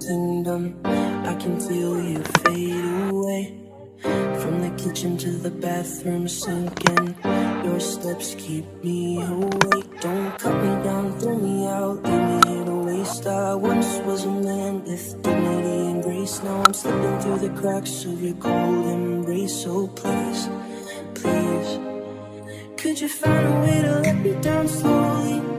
kingdom. I can feel you fade away. From the kitchen to the bathroom sinking. Your steps keep me awake. Don't cut me down, throw me out, leave me here to waste. I once was a man with dignity and grace. Now I'm slipping through the cracks of your cold embrace. So please, please, could you find a way to let me down slowly?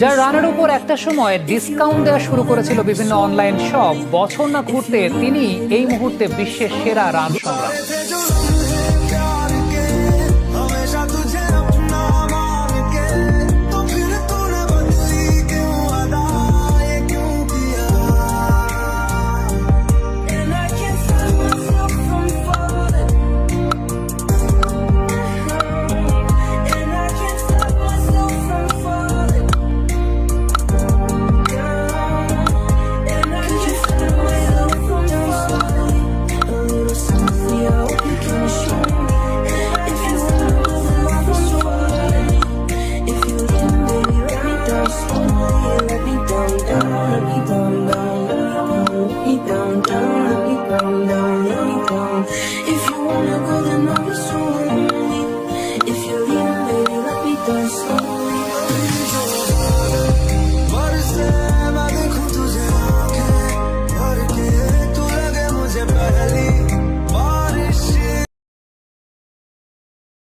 যার রানের উপর একটা সময় discount দেওয়া শুরু করেছিল বিভিন্ন online shop বছর না ঘুরতে তিনি এই মুহূর্তে বিশ্বের সেরা রান সম্রাট